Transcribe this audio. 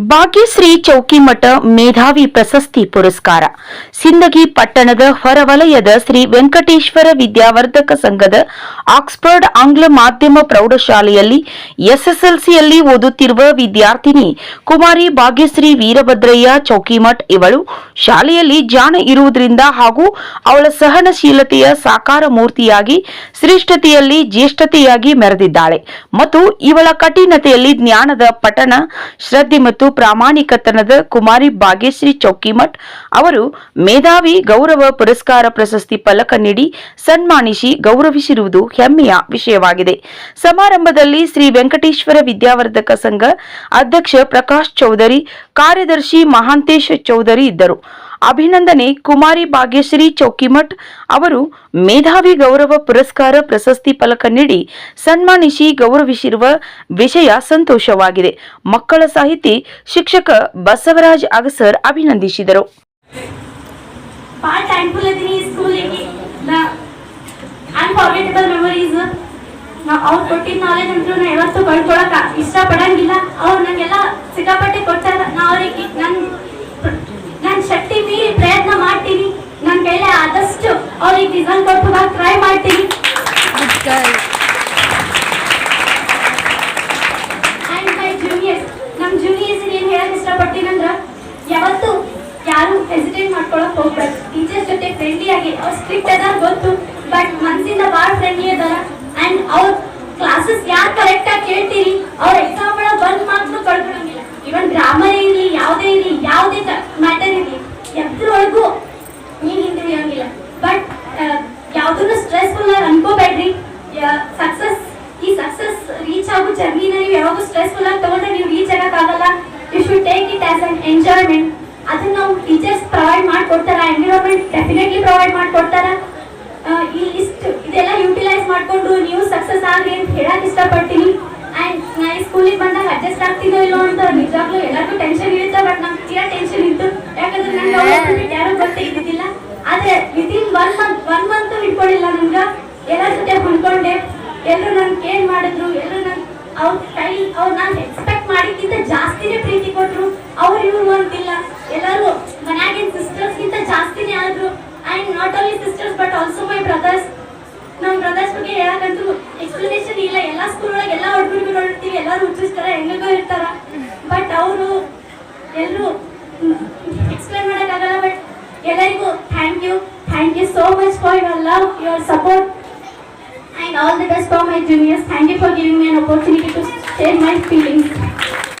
ಭಾಗ್ಯಶ್ರೀ ಚೌಕಿಮಠ ಮೇಧಾವಿ ಪ್ರಶಸ್ತಿ ಪುರಸ್ಕಾರ. ಸಿಂದಗಿ ಪಟ್ಟಣದ ಹೊರವಲಯದ ಶ್ರೀ ವೆಂಕಟೇಶ್ವರ ವಿದ್ಯಾವರ್ಧಕ ಸಂಘದ ಆಕ್ಸ್ಫರ್ಡ್ ಆಂಗ್ಲ ಮಾಧ್ಯಮ ಪ್ರೌಢಶಾಲೆಯಲ್ಲಿ ಎಸ್ಎಸ್ಎಲ್ಸಿಯಲ್ಲಿ ಓದುತ್ತಿರುವ ವಿದ್ಯಾರ್ಥಿನಿ ಕುಮಾರಿ ಭಾಗ್ಯಶ್ರೀ ವೀರಭದ್ರಯ್ಯ ಚೌಕಿಮಠ್ ಇವಳು. ಶಾಲೆಯಲ್ಲಿ ಜಾಣ ಇರುವುದರಿಂದ ಹಾಗೂ ಅವಳ ಸಹನಶೀಲತೆಯ ಸಾಕಾರ ಮೂರ್ತಿಯಾಗಿ, ಶ್ರೇಷ್ಠತೆಯಲ್ಲಿ ಜ್ಯೇಷ್ಠತೆಯಾಗಿ ಮೆರೆದಿದ್ದಾಳೆ. ಮತ್ತು ಇವಳ ಕಠಿಣತೆಯಲ್ಲಿ ಜ್ಞಾನದ ಪಠಣ, ಶ್ರದ್ಧೆ ಮತ್ತು ಪ್ರಾಮಾಣಿಕತನದ ಕುಮಾರಿ ಭಾಗ್ಯಶ್ರೀ ಚೌಕಿಮಠ್ ಅವರು ಮೇಧಾವಿ ಗೌರವ ಪುರಸ್ಕಾರ ಪ್ರಶಸ್ತಿ ಫಲಕ ನೀಡಿ ಸನ್ಮಾನಿಸಿ ಗೌರವಿಸಿರುವುದು ಹೆಮ್ಮೆಯ ವಿಷಯವಾಗಿದೆ. ಸಮಾರಂಭದಲ್ಲಿ ಶ್ರೀ ವೆಂಕಟೇಶ್ವರ ವಿದ್ಯಾವರ್ಧಕ ಸಂಘ ಅಧ್ಯಕ್ಷ ಪ್ರಕಾಶ್ ಚೌಧರಿ, ಕಾರ್ಯದರ್ಶಿ ಮಹಾಂತೇಶ್ ಚೌಧರಿ ಇದ್ದರು. ಅಭಿನಂದನೆ ಕುಮಾರಿ ಭಾಗ್ಯಶ್ರೀ ಚೌಕಿಮಠ್ ಅವರು ಮೇಧಾವಿ ಗೌರವ ಪುರಸ್ಕಾರ ಪ್ರಶಸ್ತಿ ಫಲಕ ನೀಡಿ ಸನ್ಮಾನಿಸಿ ಗೌರವಿಸಿರುವ ವಿಷಯ ಸಂತೋಷವಾಗಿದೆ. ಮಕ್ಕಳ ಸಾಹಿತಿ ಶಿಕ್ಷಕ ಬಸವರಾಜ್ ಅಗಸರ್ ಅಭಿನಂದಿಸಿದರು. ಇಷ್ಟಪಡ ಡಿಸೈನ್ ನಾನು ಟ್ರೈ ಮಾಡ್ತೀನಿ. ಆ್ಯಂಡ್ ಮೈ ಜೂನಿಯರ್ಸ್ ನಮ್ಮ ಹೇಳಕ್ ಏನು ಅಂದ್ರ, ಯಾವತ್ತು ಯಾರು ಹೆಸಿಟೇಟ್ ಮಾಡ್ಕೊಳಕ್ ಹೋಗ್ಬಾರ್ದು ಟೀಚರ್ಸ್ ಜೊತೆ ಫ್ರೆಂಡ್ಲಿ ಆಗಿ, ಅವ್ರು ಸ್ಟ್ರಿಕ್ಟ್ ಅದಾರ ಗೊತ್ತು ಬಟ್ ಮನ್ಸಿಂದ ಭಾಳ ಫ್ರೆಂಡ್ಲಿ ಅದಾರ. ಅಂಡ್ ಅವ್ರ ಕ್ಲಾಸಸ್ ಯಾರು ಕರೆಕ್ಟ್ ಆಗಿ ಕೇಳ್ತೀರಿ, ಅವ್ರ ಸಕ್ಸಸ್ ರೀಚ್ ಆಗೋ ಜರ್ನಿನ ನೀವು ಯಾವಾಗ ಸ್ಟ್ರೆಸ್ಫುಲ್ ಆಗಿ ತಗೊಂಡ್ರೆ ನೀವು reach ಆಗಕ್ಕಾಗಲ್ಲ. You should take it as an enjoyment ಅದನ್ನ ನಾವು ಟೀಚರ್ಸ್ ಪ್ರೊವೈಡ್ ಮಾಡ್ಕೊಡ್ತಾರ? ಎನ್ವಿರಾನ್ಮೆಂಟ್ ಡೆಫಿನೆಟ್ಲಿ ಪ್ರೊವೈಡ್ ಮಾಡ್ಕೊಡ್ತಾರ? ಈ ಇಷ್ಟು ಇದೆಲ್ಲ ಯುಟಿಲೈಸ್ ಮಾಡ್ಕೊಂಡು ನೀವು ಸಕ್ಸಸ್ ಆಗ್ರಿ ಅಂತ ಹೇಳಕ್ ಇಷ್ಟಪಡ್ತೀನಿ. ಅಂಡ್ ನಾ ಈ ಸ್ಕೂಲಿಗೆ ಬಂದಾಗ ಅಡ್ಜಸ್ಟ್ ಆಗ್ತಿದೋ ಇಲ್ಲೋ ಅಂತ ನಿಜವಾಗ್ಲೂ ಎಲ್ಲರಿಗೂ ಟೆನ್ಷನ್ ಇರುತ್ತೆ ಬಟ್ ನಮ್ಗೆ ತೀರಾ ಟೆನ್ಷನ್ ಇತ್ತು. ಯಾಕಂದ್ರೆ ಯಾರು ಗೊತ್ತೇ ಇದ್ದಿದ್ದಿಲ್ಲ. ಆದ್ರೆ within one month one month ಇಟ್ಕೊಂಡಿಲ್ಲ ನನ್ಗ ಎಲ್ಲರ ಜೊತೆ ಹೊಂದ್ಕೊಂಡೆ. Sisters but also my brothers ನಮ್ಮ ಬ್ರದರ್ಸ್ ಬಗ್ಗೆ ಹೇಳಕ್ಕಂತೂ ಎಕ್ಸ್ಪ್ಲನೇಷನ್ ಇಲ್ಲ. ಎಲ್ಲ ಸ್ಕೂಲ್ ಒಳಗೆ ಎಲ್ಲ ಹುಡುಗರು ನೋಡಿರ್ತೀವಿ. ಎಲ್ಲರೂ ಹುಚ್ಚಿಸ್ತಾರ ಹೆಂಗೋ ಇರ್ತಾರ. ಬಟ್ ಅವರು ಎಲ್ಲರೂ ಎಕ್ಸ್ಪ್ಲೇನ್ ಮಾಡೋಕ್ಕಾಗಲ್ಲ. ಬಟ್ ಎಲ್ಲರಿಗೂ thank you thank you so much for your love your support and all the best for my juniors. Thank you for giving me an opportunity to share my feelings.